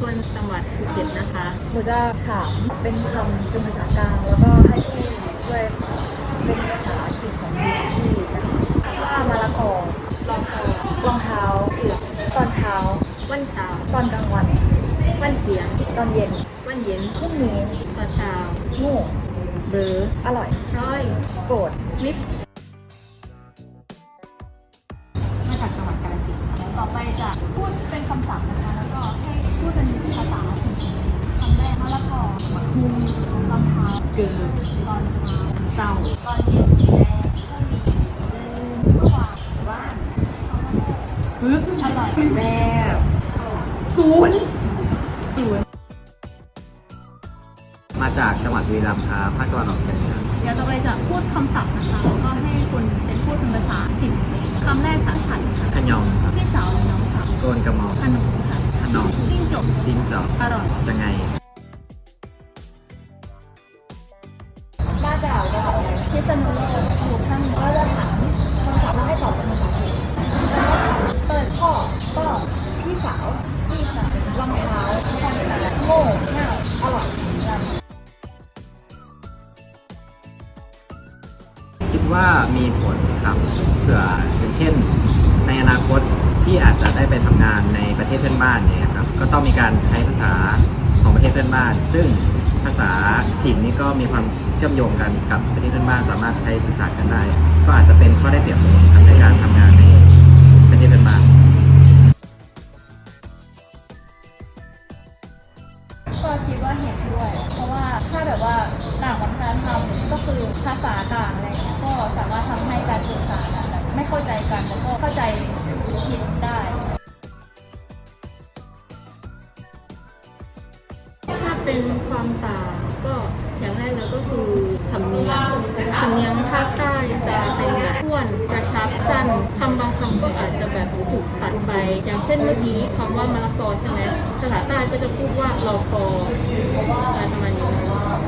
คนจังหวัดภูเก็ตนะคะหนูจะถามเป็นคำเป็นภาษากลางแล้วก็ให้พี่ช่วยเป็นภาษาถิ่นของพี่นะคะว่ามะละกอรองคอรองเท้าตอนเช้า วันเช้า ตอนกลางวัน วันเที่ยง ตอนเย็น วันเย็นพรุ่งนี้ตอนเช้าโง่เบอร์อร่อยร้อยโกรธลิฟมาจากจังหวัดกาฬสินธุ์ค่ะต่อไปจะพูดเป็นคำศัพท์นะคะ แล้วก็ให้พูดเป็นภาษาถิ่นคำแรกมะละกอมะคุงร องเท้าเกิดตอนเช้าเศร้าตอนเย็นแดงก็มีเมื่อวานว่านฮึกอร่อยแซ่บศูนย์ศูนย์มาจากจังหวัดบุรีรัมย์ครับภาคตะวันออกเฉียงเหนือเดี๋ยวต่อไปจะพูดคำศัพท์นะคะแล้วก็ให้คุณเป็นพูดเป็นภาษาถิ่นคำแรกค่ะฉันค่ะขยองครับพี่สาวหรือน้องสาวโกนกระหมอมขนมค่ะขนมจิ้งจกจิ้งจอกอร่อยจะไง ษณุโลกอยู่ข้างหนือก็จะถามคำศัพท์แล้วให้ตอบเป็นภาษาถิ่นแล้วก็ฉันเปิดพ่อก็พี่สาวพี่สาวรองเท้าโง่เง่าอร่อยคิดว่ามีผลครับเผื่ออย่างเช่น ในอนาคตที่อาจจะได้ไปทำงานในประเทศเพื่อนบ้านเนี่ยครับก็ต้องมีการใช้ภาษา ของประเทศเพื่อนบ้าน ซึ่งภาษาถิ่นนี่ก็มีความเชื่อมโยงกันกับประเทศเพื่อนบ้านสามารถใช้สื่อสารกันได้ ก็อาจจะเป็นข้อได้เปรียบตรงนี้ครับในการทำงานในประเทศเพื่อนบ้านก็คิดว่าเห็นด้วย เพราะว่าถ้าแบบว่าต่างวัฒนธรรมก็คือภาษาต่างอะไรเงี้ยก็สามารถทำให้การสื่อสารแบบไม่เข้าใจกันแล้วก็เข้าใจผิดได้ เป็นความต่างก็อย่างแรกเลยก็คือสำเนียงสำเนียงภาคใต้จะเป็นแบบท้วนกระชับสั้นคำบางคำก็อาจจะแบบถูกตัดไป อย่างเช่นเมื่อกี้คำว่ามะละกอใช่ไหมภาษาใต้ก็จะพูดว่ารอคอประมาณนี้